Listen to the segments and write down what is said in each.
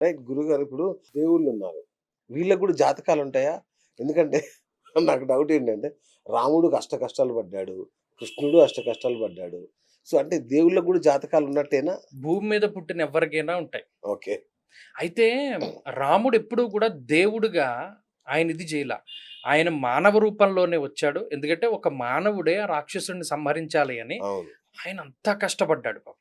Right గురుగారు ఇప్పుడు దేవుళ్ళు ఉన్నారు వీళ్ళకి కూడా జాతకాలు ఉంటాయా? ఎందుకంటే నాకు డౌట్ ఏంటంటే రాముడు అష్ట కష్టాలు పడ్డాడు కృష్ణుడు అష్ట కష్టాలు పడ్డాడు. సో అంటే దేవుళ్ళకు కూడా జాతకాలు ఉన్నట్టేనా? భూమి మీద పుట్టిన ఎవరికైనా ఉంటాయి. ఓకే. అయితే రాముడు ఎప్పుడూ కూడా దేవుడుగా ఆయన ఇది చేయల. ఆయన మానవ రూపంలోనే వచ్చాడు. ఎందుకంటే ఒక మానవుడే ఆ రాక్షసుడిని సంహరించాలి అని ఆయన అంతా కష్టపడ్డాడు పాపం.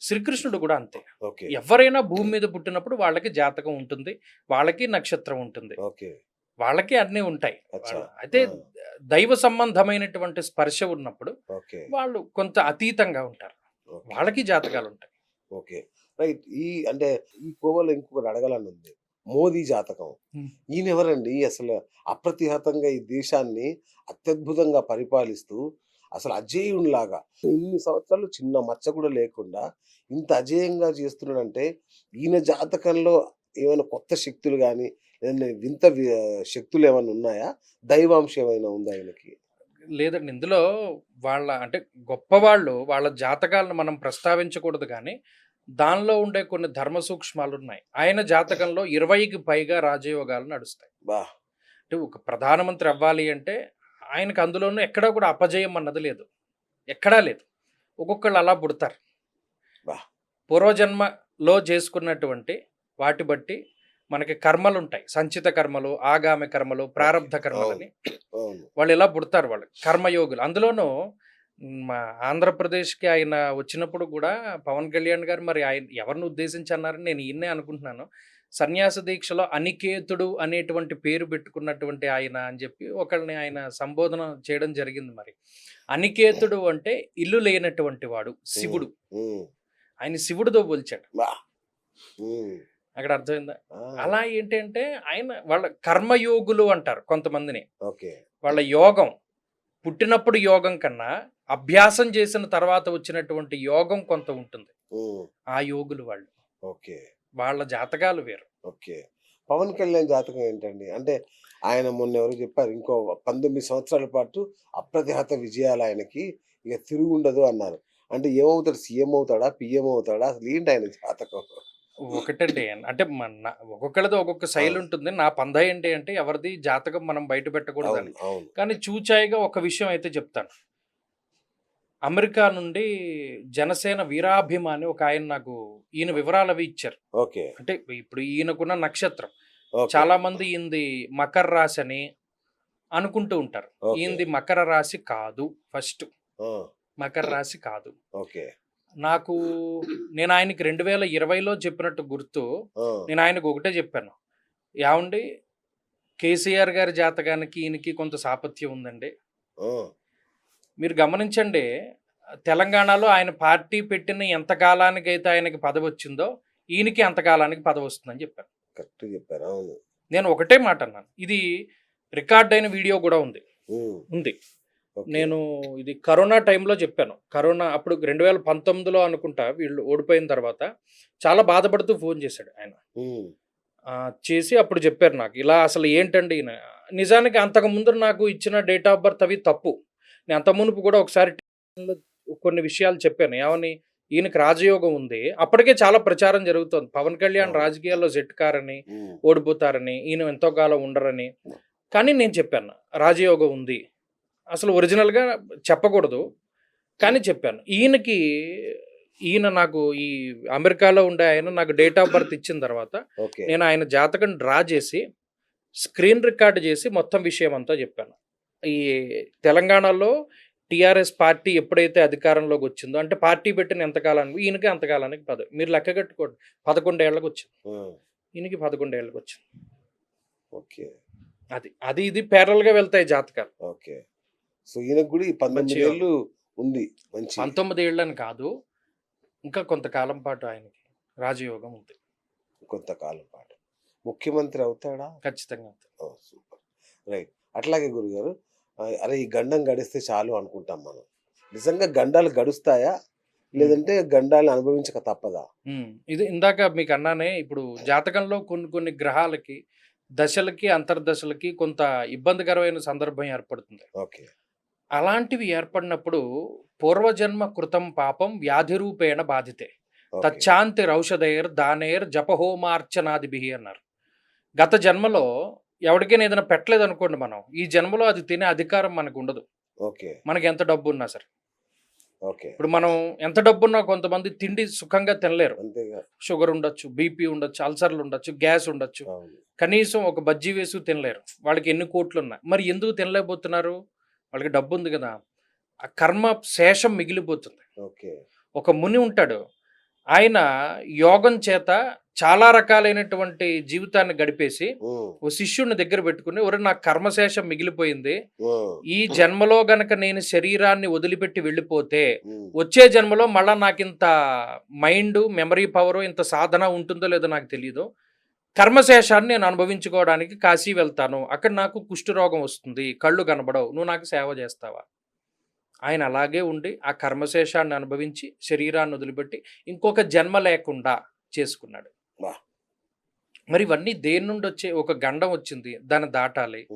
శ్రీకృష్ణుడు కూడా అంతే. ఓకే. ఎవరైనా భూమి మీద పుట్టినప్పుడు వాళ్ళకి జాతకం ఉంటుంది వాళ్ళకి నక్షత్రం ఉంటుంది. ఓకే. వాళ్ళకి అన్నీ ఉంటాయి. అయితే దైవ సంబంధమైనటువంటి స్పర్శ ఉన్నప్పుడు ఓకే. వాళ్ళు కొంత అతీతంగా ఉంటారు. వాళ్ళకి జాతకాలు ఉంటాయి. ఓకే. రైట్. ఈ అంటే ఈ కోవలో ఇంకొకటి అడగాలని ఉంది. మోదీ జాతకం. ఈయన ఎవరండి అసలు అప్రతిహతంగా ఈ దేశాన్ని అత్యద్భుతంగా పరిపాలిస్తూ అసలు అజేయునిలాగా. ఇన్ని సంవత్సరాలు చిన్న మచ్చ కూడా లేకుండా ఇంత అజేయంగా చేస్తున్నాడంటే ఈయన జాతకంలో ఏమైనా కొత్త శక్తులు కానీ ఏదైనా వింత శక్తులు ఏమైనా ఉన్నాయా? దైవాంశం ఏమైనా ఉందా ఆయనకి లేదండి. ఇందులో వాళ్ళ అంటే గొప్పవాళ్ళు వాళ్ళ జాతకాలను మనం ప్రస్తావించకూడదు కానీ దానిలో ఉండే కొన్ని ధర్మ సూక్ష్మాలు ఉన్నాయి. ఆయన జాతకంలో ఇరవైకి పైగా రాజయోగాలు నడుస్తాయి. బా. అంటే ఒక ప్రధానమంత్రి అవ్వాలి అంటే ఆయనకు అందులోనూ ఎక్కడా కూడా అపజయం అన్నది లేదు. ఎక్కడా లేదు. ఒక్కొక్కళ్ళు అలా పుడతారు. పూర్వజన్మలో చేసుకున్నటువంటి వాటి బట్టి మనకి కర్మలు ఉంటాయి. సంచిత కర్మలు ఆగామి కర్మలు ప్రారంధ కర్మలని వాళ్ళు ఇలా పుడతారు వాళ్ళు. కర్మయోగులు. అందులోనూ మా ఆంధ్రప్రదేశ్కి ఆయన వచ్చినప్పుడు కూడా పవన్ కళ్యాణ్ గారు మరి ఆయన ఎవరిని ఉద్దేశించి అన్నారని నేను ఈయన్నే అనుకుంటున్నాను. సన్యాస దీక్షలో అనికేతుడు అనేటువంటి పేరు పెట్టుకున్నటువంటి ఆయన అని చెప్పి ఒకళ్ళని ఆయన సంబోధన చేయడం జరిగింది మరి. అనికేతుడు అంటే ఇల్లు లేనటువంటి వాడు శివుడు. ఆయన శివుడితో పోల్చాడు. అక్కడ అర్థమైందా? అలా ఏంటంటే ఆయన వాళ్ళ కర్మయోగులు అంటారు కొంతమందిని. వాళ్ళ యోగం పుట్టినప్పుడు యోగం కన్నా అభ్యాసం చేసిన తర్వాత వచ్చినటువంటి యోగం కొంత ఉంటుంది. ఆ యోగులు వాళ్ళు. ఓకే. వాళ్ళ జాతకాలు వేరు. ఓకే. పవన్ కళ్యాణ్ జాతకం ఏంటండి? అంటే ఆయన మొన్న ఎవరు చెప్పారు ఇంకో పంతొమ్మిది సంవత్సరాల పాటు అప్రతిహత విజయాలు ఆయనకి ఇక తిరుగుండదు అన్నారు. అంటే ఏమవుతాడు? సీఎం అవుతాడా? పిఎం అవుతాడా? అసలు ఏంటి ఆయన జాతకం? ఒకటండి. అంటే మన ఒక్కొక్క శైలి ఉంటుంది. నా పంద ఏంటి అంటే ఎవరిది జాతకం మనం బయట పెట్టకూడదని అవును. కానీ చూచాయిగా ఒక విషయం అయితే చెప్తాను. అమెరికా నుండి జనసేన వీరాభిమాని ఒక ఆయన నాకు ఈయన వివరాలు అవి ఇచ్చారు. ఓకే. అంటే ఇప్పుడు ఈయనకున్న నక్షత్రం. చాలా మంది ఈయనది మకర రాశి అని అనుకుంటూ ఉంటారు. ఈయనది మకర రాశి కాదు ఫస్ట్. మకర రాశి కాదు. ఓకే. నాకు నేను ఆయనకి రెండు వేల ఇరవైలో చెప్పినట్టు గుర్తు నేను ఆయనకు ఒకటే చెప్పాను. ఏమండి? కేసీఆర్ గారి జాతకానికి ఈయనకి కొంత సాపత్యం ఉందండి. మీరు గమనించండి తెలంగాణలో ఆయన పార్టీ పెట్టిన ఎంత కాలానికి అయితే ఆయనకి పదవి వచ్చిందో ఈయనకి అంతకాలానికి పదవి వస్తుందని చెప్పాను కరెక్ట్ చెప్పారు అవును. నేను ఒకటే మాట అన్నాను. ఇది రికార్డ్ అయిన వీడియో కూడా ఉంది. ఉంది. నేను ఇది కరోనా టైంలో చెప్పాను. కరోనా అప్పుడు రెండు వేల పంతొమ్మిదిలో అనుకుంటా వీళ్ళు ఓడిపోయిన తర్వాత చాలా బాధపడుతూ ఫోన్ చేశాడు ఆయన. చేసి అప్పుడు చెప్పారు నాకు. ఇలా అసలు ఏంటండి నిజానికి అంతకు ముందు నాకు ఇచ్చిన డేట్ ఆఫ్ బర్త్ అవి తప్పు. నేను అంత మునుపు కూడా ఒకసారి కొన్ని విషయాలు చెప్పాను. ఏమని? ఈయనకి రాజయోగం ఉంది. అప్పటికే చాలా ప్రచారం జరుగుతుంది. పవన్ కళ్యాణ్. రాజకీయాల్లో సెట్ కారని ఉమ్, ఓడిపోతారని ఈయన ఎంతో కాలం ఉండరని. కానీ నేను చెప్పాను రాజయోగం ఉంది. అసలు ఒరిజినల్గా చెప్పకూడదు. కానీ చెప్పాను. ఈయనకి ఈయన నాకు ఈ అమెరికాలో ఉండే ఆయన నాకు డేట్ ఆఫ్ బర్త్ ఇచ్చిన తర్వాత నేను ఆయన జాతకం డ్రా చేసి స్క్రీన్ రికార్డ్ చేసి మొత్తం విషయం అంతా చెప్పాను. ఈ తెలంగాణలో టీఆర్ఎస్ పార్టీ ఎప్పుడైతే అధికారంలోకి వచ్చిందో అంటే పార్టీ పెట్టిన ఎంతకాలానికి ఈయనకి అంతకాలానికి పదవి మీరు లెక్క కట్టుకోండి. పదకొండేళ్ళకు వచ్చింది. ఈయనకి పదకొండేళ్ళకు వచ్చింది. ఓకే. అది అది ఇది పేరల్గా వెళ్తాయి జాతకాలు. ఓకే. సో ఈయనకు కూడా పంతొమ్మిది ఏళ్ళు ఉంది. మంచి. పంతొమ్మిది ఏళ్ళని కాదు ఇంకా కొంతకాలం పాటు ఆయనకి రాజయోగం ఉంది. కొంతకాలం పాటు. ముఖ్యమంత్రి అవుతాడా? ఖచ్చితంగా. ఓ, సూపర్. రైట్. అట్లాగే గురుగారు అరే ఈ గండం గడిస్తే చాలు అనుకుంటాం మనం. నిజంగా గండాలు గడుస్తాయా? లేదంటే గండాలను అనుభవించక తప్పదా? ఇది ఇందాక మీకు అన్నానే ఇప్పుడు జాతకంలో కొన్ని కొన్ని గ్రహాలకి దశలకి అంతర్దశలకి కొంత ఇబ్బందికరమైన సందర్భం ఏర్పడుతుంది. ఓకే. అలాంటివి ఏర్పడినప్పుడు పూర్వజన్మ కృతం పాపం వ్యాధి రూపేణ బాధితే. తచ్చాంతి రౌషధైర్ దానేర్ జపహోమార్చనాదిభి అన్నారు. గత జన్మలో ఎవరికైనా ఏదైనా పెట్టలేదు అనుకోండి మనం ఈ జన్మలో అది తినే అధికారం మనకు ఉండదు ఓకే. మనకి ఎంత డబ్బు ఉన్నా సరే. ఓకే. ఇప్పుడు మనం ఎంత డబ్బు ఉన్నా కొంతమంది తిండి సుఖంగా తినలేరు. షుగర్ ఉండొచ్చు బీపీ ఉండొచ్చు అల్సర్లు ఉండొచ్చు గ్యాస్ ఉండొచ్చు. కనీసం ఒక బజ్జీ వేసి తినలేరు. వాళ్ళకి ఎన్ని కోట్లు ఉన్నాయి మరి ఎందుకు తినలేకపోతున్నారు? వాళ్ళకి డబ్బు ఉంది కదా. ఆ కర్మ శేషం మిగిలిపోతుంది. ఓకే. ఒక ముని ఉంటాడు. ఆయన యోగం చేత చాలా రకాలైనటువంటి జీవితాన్ని గడిపేసి ఓ శిష్యుడిని దగ్గర పెట్టుకుని ఒరే నా కర్మశేషం మిగిలిపోయింది. ఈ జన్మలో గనక నేను శరీరాన్ని వదిలిపెట్టి వెళ్ళిపోతే వచ్చే జన్మలో మళ్ళా నాకు ఇంత మైండ్ మెమరీ పవర్ ఇంత సాధన ఉంటుందో లేదో నాకు తెలియదు కర్మశేషాన్ని నేను అనుభవించుకోవడానికి కాశీ వెళ్తాను. అక్కడ నాకు కుష్ఠరోగం వస్తుంది. కళ్ళు కనబడవు. నువ్వు నాకు సేవ చేస్తావా? ఆయన అలాగే ఉండి ఆ కర్మశేషాన్ని అనుభవించి శరీరాన్ని వదిలిపెట్టి ఇంకొక జన్మ లేకుండా చేసుకున్నాడు. మరి ఇవన్నీ దేని నుండి వచ్చే ఒక గండం వచ్చింది దాన్ని దాటాలి.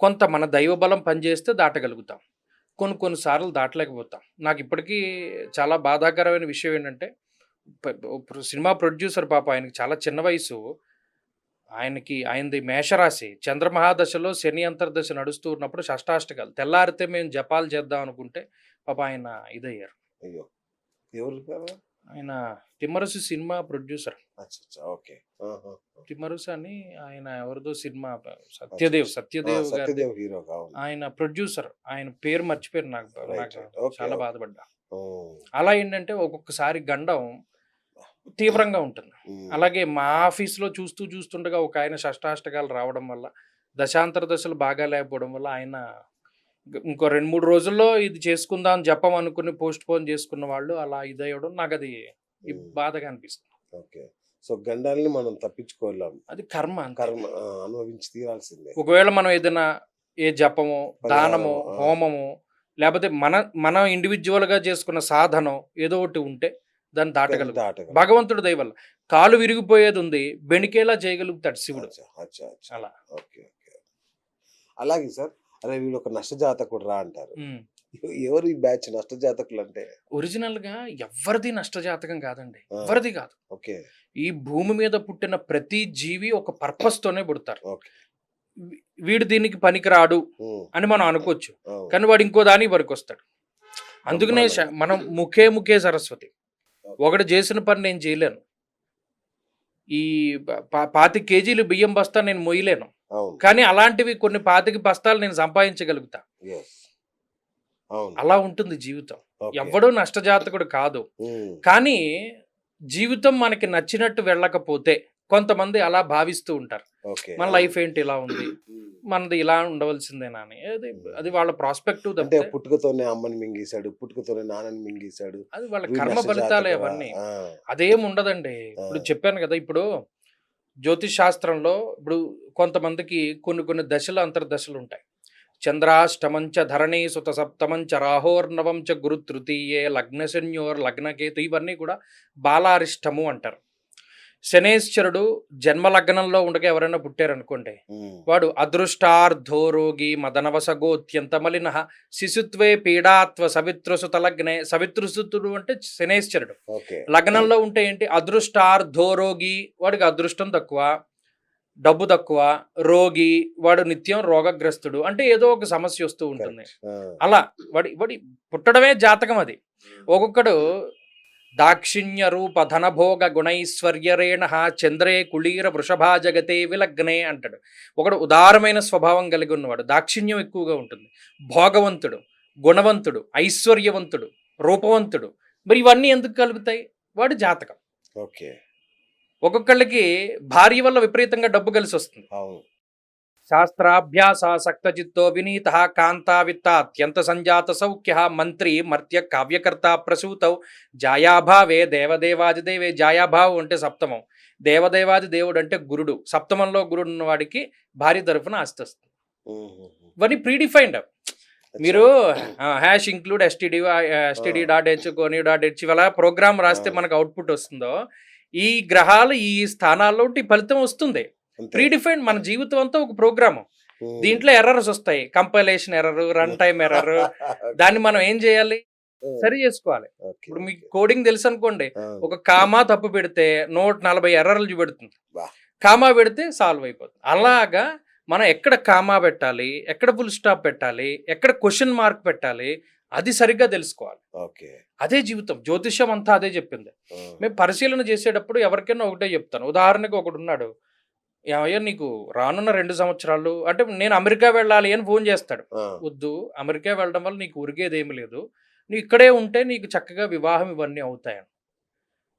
కొంత మన దైవబలం పనిచేస్తే దాటగలుగుతాం. కొన్ని కొన్నిసార్లు దాటలేకపోతాం. నాకు ఇప్పటికీ చాలా బాధాకరమైన విషయం ఏంటంటే సినిమా ప్రొడ్యూసర్ పాప ఆయనకి చాలా చిన్న వయసు. ఆయనకి ఆయనది మేషరాశి. చంద్రమహాదశలో శని అంతర్దశ నడుస్తూ ఉన్నప్పుడు షష్టాష్టకాలు. తెల్లారితే మేము జపాలు చేద్దాం అనుకుంటే పాప ఆయన ఇదయ్యారు. అయ్యో. ఎవరు ఆయన Thimmarusu cinema producer. Okay. Thimmarusu అని ఆయన ఎవరిదో సినిమా సత్యదేవ్ సత్యదేవ్ గారి సత్యదేవ్ హీరో ఆయన ప్రొడ్యూసర్ ఆయన పేరు మర్చిపోయారు నాకు నాకు చాలా. బాధపడ్డా. అలా ఏంటంటే ఒక్కొక్కసారి గండం తీవ్రంగా ఉంటుంది. అలాగే మా ఆఫీస్లో చూస్తూ చూస్తుండగా ఒక ఆయన షష్టాష్టకాలు రావడం వల్ల దశాంతర దశలు బాగా లేకపోవడం వల్ల ఆయన ఇంక- రెండు మూడు రోజుల్లో ఇది చేసుకుందాం జపం అనుకుని పోస్ట్ పోన్ చేసుకున్న వాళ్ళు అలా ఇదయ్యడం నాకు అది బాధగా అనిపిస్తుంది. ఓకే. సో గండాల్ని మనం తప్పించుకోలేం. అది కర్మ. కర్మ అనుభవించి తీరాల్సిందే. ఒకవేళ మనం ఏదైనా ఏ జపము దానము. హోమము లేకపోతే మన మన ఇండివిజువల్గా చేసుకున్న సాధనం ఏదో ఒకటి ఉంటే దాన్ని దాటగలుగుతాం. దాటగలం. భగవంతుడు దయవల్ల కాలు విరిగిపోయేది ఉంది బెణికేలా చేయగలుగుతాడు శివుడు. అలా. అలాగే సార్ అరే వీడు ఒక నష్టజాతకుడు రా అంటారు. ఎవరు ఈ బ్యాచ్ నష్టజాతకులు అంటే ఒరిజినల్గా ఎవరిది నష్టజాతకం కాదండి. ఎవరిది కాదు. ఓకే. ఈ భూమి మీద పుట్టిన ప్రతి జీవి ఒక పర్పస్ తోనే పుడతారు వీడు దీనికి పనికిరాడు అని మనం అనుకోవచ్చు. కానీ వాడు ఇంకో దానికి వస్తాడు. అందుకనే మనం ముఖే ముఖే సరస్వతి. ఒకటి చేసిన పని నేను చేయలేను. ఈ పా- పాతిక కేజీలు బియ్యం బస్తా నేను మొయ్యలేను. కానీ అలాంటివి కొన్ని పాతిక బస్తాలు నేను సంపాదించగలుగుతా. అలా ఉంటుంది జీవితం. ఎవడూ నష్టజాతకుడు కాదు. ఉమ్, కానీ జీవితం మనకి నచ్చినట్టు వెళ్ళకపోతే కొంతమంది అలా భావిస్తూ ఉంటారు. మన లైఫ్ ఏంటి ఇలా ఉంది? ఉమ్. మనది ఇలా ఉండవలసిందేనా అని. అది అది వాళ్ళ ప్రాస్పెక్టివ్ అంటే పుట్టుకతోనే అమ్మని మింగేశాడు పుట్టుకతోనే నాన్నని మింగేశాడు. అది వాళ్ళ కర్మ? ఫలితాలే అవన్నీ. అదేం ఉండదండి. ఇప్పుడు చెప్పాను కదా ఇప్పుడు జ్యోతిష్ శాస్త్రంలో ఇప్పుడు కొంతమందికి కొన్ని కొన్ని దశలు అంతర్దశలు ఉంటాయి. చంద్రాష్టమంచ ధరణి సుత సప్తమంచ రాహోర్నవం గురు తృతీయే లగ్నశన్యోర్ లగ్నకేతు ఇవన్నీ కూడా బాలారిష్టము అంటారు. శనేశ్వరుడు జన్మ లగ్నంలో ఉండగా ఎవరైనా పుట్టారనుకోండి వాడు అదృష్టార్థోరోగి మదనవసగోత్యంత మలిన శిశుత్వే పీడాత్వ సవితృసుత లగ్నే సవితృసుతుడు అంటే శనేశ్వరుడు. లగ్నంలో ఉంటే ఏంటి? అదృష్టార్థోరోగి వాడికి అదృష్టం తక్కువ డబ్బు తక్కువ రోగి వాడు నిత్యం రోగగ్రస్తుడు అంటే ఏదో ఒక సమస్య వస్తూ ఉంటుంది. అలా వాడి వాడి పుట్టడమే జాతకం అది. ఒక్కొక్కడు దాక్షిణ్య రూప ధనభోగ గుణైశ్వర్యరేణ చంద్రే కుళీర వృషభా జగతే విలగ్నే అంటాడు. ఒకడు ఉదారమైన స్వభావం కలిగి ఉన్నవాడు దాక్షిణ్యం ఎక్కువగా ఉంటుంది. భోగవంతుడు గుణవంతుడు ఐశ్వర్యవంతుడు రూపవంతుడు మరి ఇవన్నీ ఎందుకు కలుగుతాయి? వాడి జాతకం. ఓకే. ఒక్కొక్కళ్ళకి భార్య వల్ల విపరీతంగా డబ్బు కలిసి వస్తుంది అవును శాస్త్రాభ్యాసాసక్త చిత్తో వినీత కాంతావిత్త అత్యంత సంజాత సౌఖ్య మంత్రి మర్త్య కావ్యకర్త ప్రసూతౌ జాయాభావే దేవదేవాదిదేవే జాయాభావం అంటే సప్తమం దేవదేవాది దేవుడు అంటే గురుడు సప్తమంలో గురుడు ఉన్నవాడికి భార్య తరఫున ఆస్తి వస్తుంది. ఇవన్నీ ప్రీడిఫైన్డ్. మీరు hash include STD STD dot H conio dot H ఇలా ప్రోగ్రామ్ రాస్తే. మనకు అవుట్పుట్ వస్తుందో ఈ గ్రహాలు ఈ స్థానాల్లో ఫలితం వస్తుంది అంతే. ప్రీడిఫైన్డ్ మన జీవితం అంతా ఒక ప్రోగ్రామ్. దీంట్లో ఎర్రర్స్ వస్తాయి. Compilation error run time error దాన్ని మనం ఏం చేయాలి? సరి చేసుకోవాలి. ఇప్పుడు మీకు. కోడింగ్ తెలుసు అనుకోండి. ఒక కామా తప్పు పెడితే నూట నలభై ఎర్రర్లు చూపెడుతుంది. కామా పెడితే సాల్వ్ అయిపోతుంది. అలాగా మనం ఎక్కడ కామా పెట్టాలి? ఎక్కడ ఫుల్ స్టాప్ పెట్టాలి? ఎక్కడ క్వశ్చన్ మార్క్ పెట్టాలి? అది సరిగ్గా తెలుసుకోవాలి. ఓకే. అదే జీవితం. జ్యోతిష్యం అంతా అదే చెప్పింది. మేము పరిశీలన చేసేటప్పుడు ఎవరికైనా ఒకటే చెప్తాను. ఉదాహరణకు ఒకడు ఉన్నాడు ఏమయ్యా నీకు రానున్న రెండు సంవత్సరాలు అంటే నేను అమెరికా వెళ్ళాలి అని ఫోన్ చేస్తాడు. వద్దు అమెరికా వెళ్ళడం వల్ల నీకు ఉరిగేది ఏమి లేదు. నువ్వు ఇక్కడే ఉంటే నీకు చక్కగా వివాహం ఇవన్నీ అవుతాయని.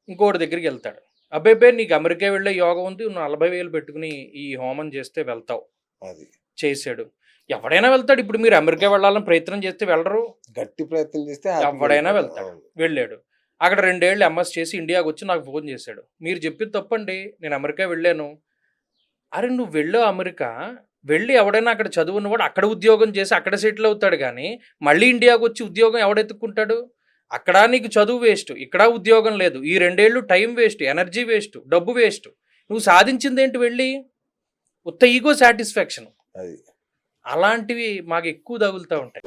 ఇంకోటి దగ్గరికి వెళ్తాడు. అబ్బాయి నీకు అమెరికా వెళ్ళే యోగం ఉంది నువ్వు నలభై వేలు పెట్టుకుని ఈ హోమం చేస్తే వెళ్తావు. అది. చేశాడు. ఎవడైనా వెళ్తాడు. ఇప్పుడు మీరు అమెరికా వెళ్ళాలని ప్రయత్నం చేస్తే వెళ్ళరు. గట్టి ప్రయత్నం చేస్తే ఎవడైనా. వెళ్తాడు. వెళ్ళాడు. అక్కడ రెండేళ్ళు ఎంఎస్ చేసి ఇండియాకి వచ్చి నాకు ఫోన్ చేశాడు. మీరు చెప్పింది తప్పండి నేను అమెరికా వెళ్ళాను. అరే నువ్వు వెళ్ళావు అమెరికా. వెళ్ళి ఎవడైనా అక్కడ చదువున్నవాడు అక్కడ ఉద్యోగం చేసి అక్కడ సెటిల్ అవుతాడు కానీ మళ్ళీ ఇండియాకి వచ్చి ఉద్యోగం ఎవడెత్తుకుంటాడు అక్కడ నీకు చదువు వేస్ట్ ఇక్కడ ఉద్యోగం లేదు. ఈ రెండేళ్ళు టైం వేస్ట్ ఎనర్జీ వేస్ట్ డబ్బు వేస్ట్. నువ్వు సాధించింది ఏంటి వెళ్ళి? ఉత్త ఈగో సాటిస్ఫాక్షన్. అది. అలాంటివి మాకు ఎక్కువ తగులుతూ ఉంటాయి.